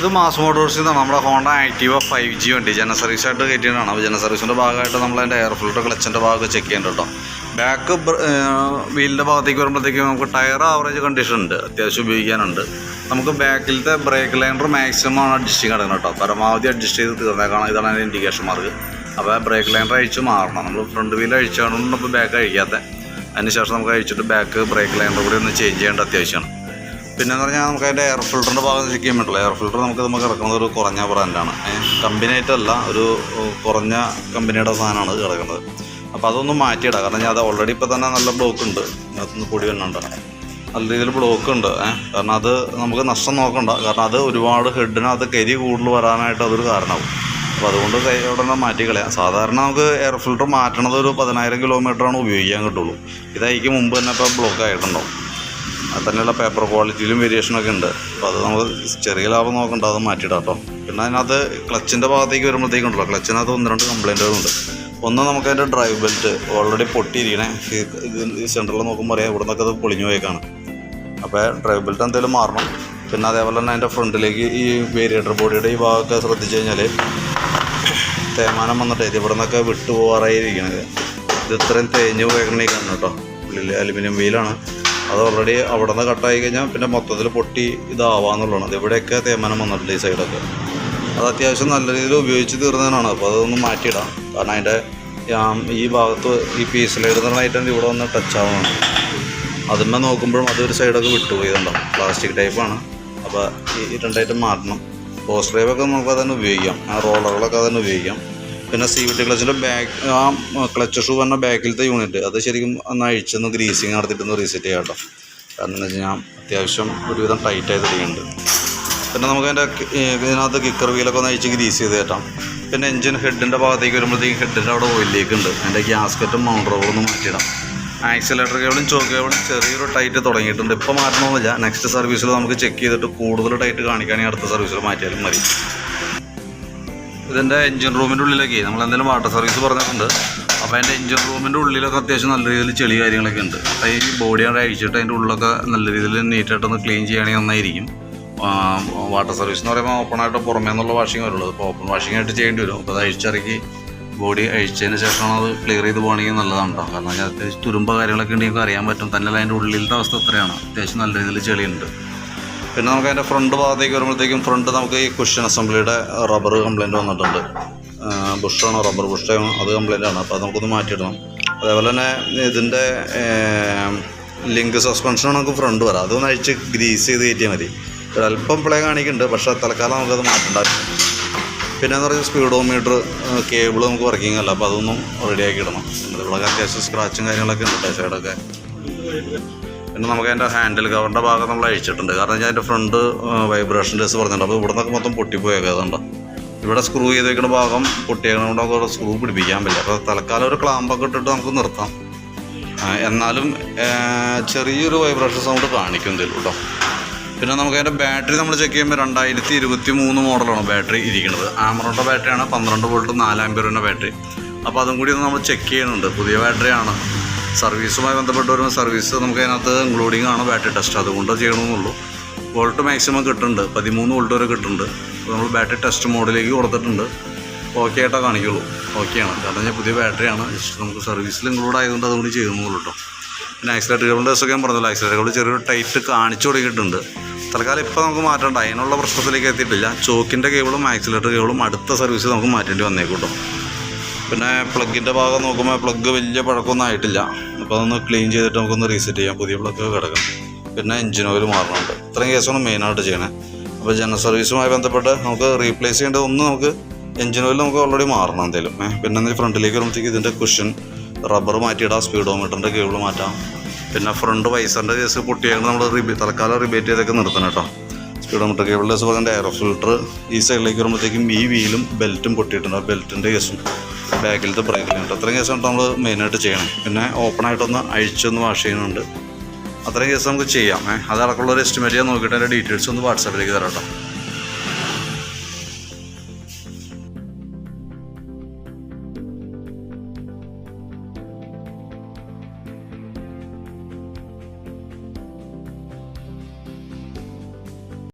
ഇത് മാസ് മോട്ടോഴ്സിൽ നിന്നാണ് നമ്മുടെ ഹോണ്ട ആക്റ്റീവ ഫൈവ് ജി വണ്ടി. ജന സർവീസ് ആയിട്ട് കയറ്റിയതാണ്. അപ്പോൾ ജന സർവീസിന്റെ ഭാഗമായിട്ട് നമ്മൾ അതിന്റെ എയർ ഫിൽറ്റർ ക്ലച്ചിന്റെ ഭാഗമൊക്കെ ചെക്ക് ചെയ്യേണ്ടത് കേട്ടോ ബാക്ക് വീലിന്റെ ഭാഗത്തേക്ക് വരുമ്പോഴത്തേക്കും നമുക്ക് ടയർ ആവറേജ് കണ്ടീഷൻ ഉണ്ട്. അത്യാവശ്യം ഉപയോഗിക്കാനുണ്ട്. നമുക്ക് ബാക്കിലത്തെ ബ്രേക്ക് ലൈനർ മാക്സിമം ആണ് അഡ്ജസ്റ്റ് കിടക്കുന്നത് കേട്ടോ പരമാവധി അഡ്ജസ്റ്റ് ചെയ്ത് തീർന്നേക്കാണ്. ഇതാണ് അതിന്റെ ഇൻഡിക്കേഷൻ മാർക്ക് അപ്പോൾ ബ്രേക്ക് ലൈനർ അഴിച്ച് മാറണം. നമ്മൾ ഫ്രണ്ട് വീൽ അഴിച്ചാണ് ഇപ്പോൾ ബാക്ക് അഴിക്കാത്ത. അതിനുശേഷം നമുക്ക് അഴിച്ചിട്ട് ബാക്ക് ബ്രേക്ക് ലൈനർ കൂടി ഒന്ന് ചേഞ്ച് ചെയ്യേണ്ട അത്യാവശ്യമാണ്. പിന്നെ എന്ന് പറഞ്ഞാൽ നമുക്ക് അതിന്റെ എയർ ഫിൽറ്ററിന്റെ ഭാഗം ചെക്ക് ചെയ്യാൻ പറ്റില്ല. എയർ ഫിൽറ്റർ നമുക്ക് നമുക്ക് കിടക്കുന്നത് ഒരു കുറഞ്ഞ ബ്രാൻഡാണ് കമ്പനി കമ്പനിയായിട്ടല്ല ഒരു കുറഞ്ഞ കമ്പനിയുടെ സാധനമാണ് കിടക്കുന്നത്. അപ്പോൾ അതൊന്ന് മാറ്റിയിടാം. കാരണം ഞാൻ അത് ഓൾറെഡി ഇപ്പോൾ തന്നെ നല്ല ബ്ലോക്ക് ഉണ്ട്. അതിനകത്തുനിന്ന് പൊടി വന്നുണ്ട് നല്ല രീതിയിൽ ബ്ലോക്ക് ഉണ്ട്. കാരണം അത് നമുക്ക് നഷ്ടം നോക്കണ്ട. കാരണം അത് ഒരുപാട് ഹെഡിനകത്ത് കരി കൂടുതൽ വരാനായിട്ട് അതൊരു കാരണമാവും. അപ്പോൾ അതുകൊണ്ട് കൈ ഉടനെ മാറ്റി കളയാം. സാധാരണ നമുക്ക് എയർ ഫിൽറ്റർ മാറ്റണത് ഒരു പതിനായിരം കിലോമീറ്ററാണ് ഉപയോഗിക്കാൻ കിട്ടുള്ളൂ. ഇതായിരിക്കും മുമ്പ് തന്നെ ഇപ്പോൾ ബ്ലോക്ക് ആയിട്ടുണ്ടാവും. തന്നെയുള്ള പേപ്പർ ക്വാളിറ്റിയിലും വേരിയേഷനൊക്കെ ഉണ്ട്. അപ്പോൾ അത് നമ്മൾ ചെറിയ ലാഭം നോക്കണ്ട അത് മാറ്റിയിടാം കേട്ടോ പിന്നെ അതിനകത്ത് ക്ലച്ചിന്റെ ഭാഗത്തേക്ക് വരുമ്പോഴത്തേക്കുണ്ടല്ലോ ക്ലച്ചിനകത്ത് ഒന്ന് രണ്ട് കംപ്ലൈന്റുകളുണ്ട് ഒന്ന് നമുക്ക് അതിന്റെ ഡ്രൈവ് ബെൽറ്റ് ഓൾറെഡി പൊട്ടിയിരിക്കണേ. ഈ- സെന്ററിൽ നോക്കുമ്പോൾ അറിയാം ഇവിടെ നിന്നൊക്കെ അത് പൊളിഞ്ഞു പോയേക്കാണ്. അപ്പോൾ ഡ്രൈവ് ബെൽറ്റ് എന്തെങ്കിലും മാറണം. പിന്നെ അതേപോലെ തന്നെ അതിന്റെ ഫ്രണ്ടിലേക്ക് ഈ വേരിയേറ്റർ ബോഡിയുടെ ഈ ഭാഗമൊക്കെ ശ്രദ്ധിച്ചു കഴിഞ്ഞാൽ തേമാനം വന്നിട്ട് ഇവിടെ നിന്നൊക്കെ വിട്ടു പോകാറായിരിക്കണത് ഇത് ഇത്രയും തേഞ്ഞ് പോയേക്കണേ കാണുന്നു കേട്ടോ. ഉള്ളിൽ അലുമിനിയം വീലാണ് അത് ഓൾറെഡി അവിടെ നിന്ന് കട്ടായി കഴിഞ്ഞാൽ പിന്നെ മൊത്തത്തിൽ പൊട്ടി ഇതാവാന്നുള്ളതാണ്. അത് ഇവിടെയൊക്കെ തേമാനം വന്നിട്ടുണ്ട് ഈ സൈഡൊക്കെ അത് അത്യാവശ്യം നല്ല രീതിയിൽ ഉപയോഗിച്ച് തീർന്നതിനാണ് അപ്പോൾ അതൊന്ന് മാറ്റിയിടാം. കാരണം അതിന്റെ ഈ ഭാഗത്ത് ഈ പീസിലിടുന്നതായിട്ട് ഇവിടെ വന്ന് ടച്ച് ആവുകയാണ് അതിന്മേ നോക്കുമ്പോഴും അതൊരു സൈഡൊക്കെ വിട്ടുപോയതുണ്ടാവും പ്ലാസ്റ്റിക് ടൈപ്പാണ് അപ്പോൾ ഈ രണ്ടായിട്ട് മാറ്റണം പോസ്റ്റ് ഡ്രൈവൊക്കെ നമുക്ക് അതന്നെ ഉപയോഗിക്കാം. ആ റോളറുകളൊക്കെ അതന്നെ ഉപയോഗിക്കാം. പിന്നെ സി വി ടി ക്ലച്ചിന്റെ ബാക്ക് ആ ക്ലച്ച് ഷൂ പറഞ്ഞ ബാക്കിലത്തെ യൂണിറ്റ് അത് ശരിക്കും ഒന്ന് അഴിച്ചൊന്ന് ഗ്രീസിങ് നടത്തിയിട്ടൊന്ന് റീസെറ്റ് ചെയ്യാം കേട്ടോ. കാരണം എന്താ വെച്ച് കഴിഞ്ഞാൽ അത്യാവശ്യം ഒരുവിധം ടൈറ്റായി തുടങ്ങിയിട്ടുണ്ട് പിന്നെ നമുക്ക് അതിന്റെ ഇതിനകത്ത് കിക്കർ വീലൊക്കെ ഒന്ന് അഴിച്ച് ഗ്രീസ് ചെയ്ത് കയറ്റാം പിന്നെ എഞ്ചിൻ ഹെഡിന്റെ ഭാഗത്തേക്ക് വരുമ്പോഴത്തേക്ക് ഹെഡിന്റെ അവിടെ ഓയിലേക്ക് ഉണ്ട്. അതിന്റെ ഗ്യാസ്കറ്റും ഒന്ന് മാറ്റിയിടാം. ആക്സിലേറ്റർ കേബിളും ചോക്ക് കേബിളും ചെറിയൊരു ടൈറ്റ് തുടങ്ങിയിട്ടുണ്ട്. ഇപ്പോൾ മാറ്റണമെന്നില്ല നെക്സ്റ്റ് സർവീസിൽ നമുക്ക് ചെക്ക് ചെയ്തിട്ട് കൂടുതൽ ടൈറ്റ് കാണിക്കുകയാണെങ്കിൽ അടുത്ത സർവീസിൽ മാറ്റിയാലും മതി. ഇതിന്റെ എൻജിൻ റൂമിന്റെ ഉള്ളിലൊക്കെ നമ്മൾ എന്തെങ്കിലും വാട്ടർ സർവീസ് പറഞ്ഞിട്ടുണ്ട്. അപ്പോൾ അതിന്റെ എൻജിൻ റൂമിന്റെ ഉള്ളിലൊക്കെ അത്യാവശ്യം നല്ല രീതിയിൽ ചെളി കാര്യങ്ങളൊക്കെ ഉണ്ട്. അപ്പോൾ ഈ ബോഡി അവിടെ അഴിച്ചിട്ട് അതിന്റെ ഉള്ളൊക്കെ നല്ല രീതിയിൽ നീറ്റായിട്ടൊന്ന് ക്ലീൻ ചെയ്യുകയാണെങ്കിൽ നന്നായിരിക്കും. വാട്ടർ സർവീസ് എന്ന് പറയുമ്പോൾ ഓപ്പണായിട്ട് പുറമേ നിന്നുള്ള വാഷിംഗ് വരുള്ളൂ. അപ്പോൾ ഓപ്പൺ വാഷിംഗ് ആയിട്ട് ചെയ്യേണ്ടി വരും. അപ്പോൾ അത് അഴിച്ചിറക്കി ബോഡി അഴിച്ചതിന് ശേഷമാണ് അത് ക്ലിയർ ചെയ്ത് പോകണമെങ്കിൽ നല്ലതാണ് കാരണം അതിനകത്ത് തുരുമ്പ കാര്യങ്ങളൊക്കെ ഉണ്ടെങ്കിൽ അറിയാൻ പറ്റും. തന്നെ അതിന്റെ ഉള്ളിലത്തെ അവസ്ഥ എത്രയാണ് അത്യാവശ്യം നല്ല രീതിയിൽ ചെളിയുണ്ട്. പിന്നെ നമുക്ക് അതിന്റെ ഫ്രണ്ട് ഭാഗത്തേക്ക് വരുമ്പോഴത്തേക്കും ഫ്രണ്ട് നമുക്ക് ഈ കുഷൻ അസംബ്ലിയുടെ റബ്ബർ കംപ്ലൈന്റ് വന്നിട്ടുണ്ട്. ബുഷാണ് റബ്ബർ ബുഷാണ് അത് കംപ്ലൈന്റ് ആണ്. അപ്പോൾ അത് നമുക്കൊന്ന് മാറ്റിയിടണം. അതേപോലെ തന്നെ ഇതിന്റെ ലിങ്ക് സസ്പെൻഷനാണ് നമുക്ക് ഫ്രണ്ട് വരാം. അതൊന്ന് അഴിച്ച് ഗ്രീസ് ചെയ്ത് കയറ്റിയാൽ മതി. ഒരല്പം പ്ലേ കാണിക്കുന്നുണ്ട് പക്ഷേ തൽക്കാലം നമുക്കത് മാറ്റേണ്ട. ആവശ്യം പിന്നെ എന്ന് പറഞ്ഞാൽ സ്പീഡോമീറ്റർ കേബിൾ നമുക്ക് വർക്കിംഗ് അല്ല. അപ്പോൾ അതൊന്നും റെഡിയാക്കി ഇടണം. ഇവിടെ അത്യാവശ്യം സ്ക്രാച്ചും കാര്യങ്ങളൊക്കെ ഉണ്ട് സൈഡൊക്കെ പിന്നെ നമുക്ക് അതിന്റെ ഹാൻഡിൽ കവറിന്റെ ഭാഗം നമ്മൾ അഴിച്ചിട്ടുണ്ട്. കാരണം ഞാൻ അതിന്റെ ഫ്രണ്ട് വൈബ്രേഷൻ ലെസ് പറഞ്ഞിട്ടുണ്ട്. അപ്പോൾ ഇവിടെ നിന്നൊക്കെ മൊത്തം പൊട്ടിപ്പോയേക്കാതുണ്ട് ഇവിടെ സ്ക്രൂ ചെയ്ത് വെക്കുന്ന ഭാഗം പൊട്ടിയേക്കണോണ്ട് നമുക്ക് അവിടെ സ്ക്രൂ പിടിപ്പിക്കാൻ പറ്റില്ല. അപ്പോൾ തൽക്കാലം ഒരു ക്ലാമ്പൊക്കെ ഇട്ടിട്ട് നമുക്ക് നിർത്താം. എന്നാലും ചെറിയൊരു വൈബ്രേഷൻ സൗണ്ട് കാണിക്കും എന്തെങ്കിലും കേട്ടോ. പിന്നെ നമുക്ക് അതിന്റെ ബാറ്ററി നമ്മൾ ചെക്ക് ചെയ്യുമ്പോൾ രണ്ടായിരത്തി ഇരുപത്തി മൂന്ന് മോഡലാണ് ബാറ്ററി ഇരിക്കുന്നത് ആമറോണ്ട ബാറ്ററിയാണ് പന്ത്രണ്ട് വോൾട്ട് നാലാം പേരുടെ ബാറ്ററി അപ്പോൾ അതും കൂടി ഒന്ന് നമ്മൾ ചെക്ക് ചെയ്യുന്നുണ്ട്. പുതിയ ബാറ്ററിയാണ് സർവീസുമായി ബന്ധപ്പെട്ട് വരുമ്പോൾ സർവീസ് നമുക്ക് അതിനകത്ത് ഇൻക്ലൂഡിങ് ആണ് ബാറ്ററി ടെസ്റ്റ് അതുകൊണ്ട് ചെയ്യണമെന്നുള്ളൂ. വോൾട്ട് മാക്സിമം കിട്ടുന്നുണ്ട്. പതിമൂന്ന് വോൾട്ട് വരെ കിട്ടുന്നുണ്ട്. അപ്പോൾ നമ്മൾ ബാറ്ററി ടെസ്റ്റ് മോഡിലേക്ക് കൊടുത്തിട്ടുണ്ട്. ഓക്കെ ആയിട്ടാ കാണിക്കുള്ളൂ. ഓക്കെയാണ് കാരണം ഞാൻ പുതിയ ബാറ്ററിയാണ് ജസ്റ്റ് നമുക്ക് സർവീസിൽ ഇൻക്ലൂഡ് ആയതുകൊണ്ട് അതുകൊണ്ട് ചെയ്യുന്നുള്ളൂ കേട്ടോ. പിന്നെ ആക്സിലേറ്ററുകളുടെ ദിവസമൊക്കെ ഞാൻ പറഞ്ഞല്ലോ. ആക്സിലേറ്ററുകൾ ചെറിയൊരു ടൈറ്റ് കാണിച്ചു തുടങ്ങിയിട്ടുണ്ട്. തൽക്കാലം ഇപ്പോൾ നമുക്ക് മാറ്റേണ്ട. അതിനുള്ള പ്രശ്നത്തിലേക്ക് എത്തിയിട്ടില്ല. ചോക്കിന്റെ കേബിളും ആക്സിലേറ്റർ കേബിളും അടുത്ത സർവീസ് നമുക്ക് മാറ്റേണ്ടി വന്നേക്കൂട്ടോ കേട്ടോ. പിന്നെ പ്ലഗിന്റെ ഭാഗം നോക്കുമ്പോൾ പ്ലഗ് വലിയ പഴക്കമൊന്നും ആയിട്ടില്ല. അപ്പോൾ അതൊന്ന് ക്ലീൻ ചെയ്തിട്ട് നമുക്കൊന്ന് റീസെറ്റ് ചെയ്യാം. പുതിയ പ്ലഗ് കിടക്കണം. പിന്നെ എഞ്ചിൻ ഓയിൽ മാറണമുണ്ട് ഇത്രയും കേസാണ് മെയിനായിട്ട് ചെയ്യണേ. അപ്പോൾ ജനറൽ സർവീസുമായി ബന്ധപ്പെട്ട് നമുക്ക് റീപ്ലേസ് ചെയ്യേണ്ട ഒന്ന് നമുക്ക് എഞ്ചിൻ ഓയിൽ നമുക്ക് ഓൾറെഡി മാറണം എന്തെങ്കിലും പിന്നെ ഫ്രണ്ടിലേക്ക് വരുമ്പോഴത്തേക്ക് ഇതിന്റെ കുഷൻ റബ്ബർ മാറ്റിയിടാം സ്പീഡോമീറ്ററിന്റെ കേബിൾ മാറ്റാം. പിന്നെ ഫ്രണ്ട് വൈസറിന്റെ കേസ് പൊട്ടിയാൽ നമ്മൾ റിബേ തൽക്കാലം റിബേറ്റ് ചെയ്തൊക്കെ നിർത്തണം കേട്ടോ. സ്പീഡോമീറ്റർ കേബിളിന്റെ കേസ് പറഞ്ഞ എയർ ഫിൽട്ടർ ഈ സൈഡിലേക്ക് വരുമ്പോഴത്തേക്കും ഈ വീലും ബെൽറ്റും പൊട്ടിയിട്ടുണ്ട്. ആ ബെൽറ്റിന്റെ കേസും ബാക്കിലത്തെ ബ്രേക്കിലുണ്ട് അത്രയും കേസാണ് നമ്മൾ മെയിനായിട്ട് ചെയ്യണം. പിന്നെ ഓപ്പണായിട്ടൊന്ന് അഴിച്ചൊന്ന് വാഷ് ചെയ്യുന്നുണ്ട്. അത്രയും കേസ് നമുക്ക് ചെയ്യാം. ഏഹ് അതടക്കമുള്ള ഒരു എസ്റ്റിമേറ്റ് ചെയ്യാൻ നോക്കിയിട്ട് അതിന്റെ ഡീറ്റെയിൽസ് ഒന്ന് വാട്സാപ്പിലേക്ക് തരാം കേട്ടോ.